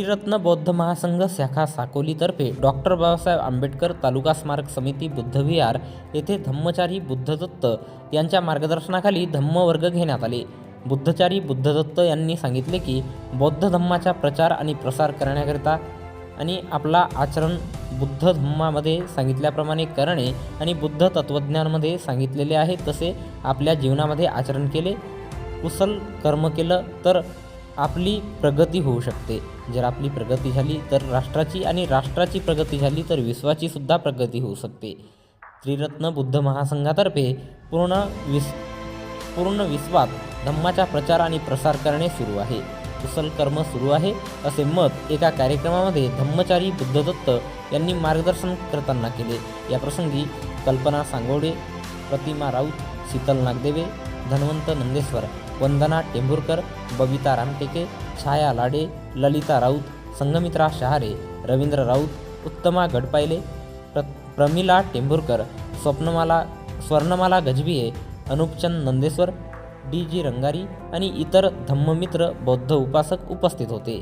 श्रीरत्न बौद्ध महासंघ शाखा साकोलीतर्फे डॉक्टर बाबासाहेब आंबेडकर तालुका स्मारक समिती बुद्धविहार येथे धम्मचारी बुद्धदत्त यांच्या मार्गदर्शनाखाली धम्मवर्ग घेण्यात आले. बुद्धचारी बुद्धदत्त यांनी सांगितले की बौद्ध धम्माचा प्रचार आणि प्रसार करण्याकरिता आणि आपला आचरण बुद्ध धम्मामध्ये सांगितल्याप्रमाणे करणे आणि बुद्ध तत्त्वज्ञानमध्ये सांगितलेले आहे तसे आपल्या जीवनामध्ये आचरण केले कुशल कर्म केलं तर आपली प्रगती होऊ शकते. जर आपली प्रगती झाली तर राष्ट्राची आणि राष्ट्राची प्रगती झाली तर विश्वाची सुद्धा प्रगती होऊ शकते. त्रिरत्न बुद्ध महासंघातर्फे पूर्ण विस पूर्ण विश्वात धम्माचा प्रचार आणि प्रसार करणे सुरू आहे. कुशल कर्म सुरू आहे असे मत एका कार्यक्रमामध्ये धम्मचारी बुद्धदत्त यांनी मार्गदर्शन करताना केले. या प्रसंगी कल्पना सांगोडे प्रतिमा राऊत शीतल नागदेवे धन्वंत नंदेश्वर वंदना टेंभुरकर बबिता रामटेके छाया लाडे ललिता राऊत संगमित्रा शहारे रवींद्र राऊत उत्तमा गडपायले प्र प्रमिला टेंभुरकर स्वप्नमाला स्वर्णमाला गजबिये अनुपचंद नंदेश्वर डी जी रंगारी आणि इतर धम्ममित्र बौद्ध उपासक उपस्थित होते.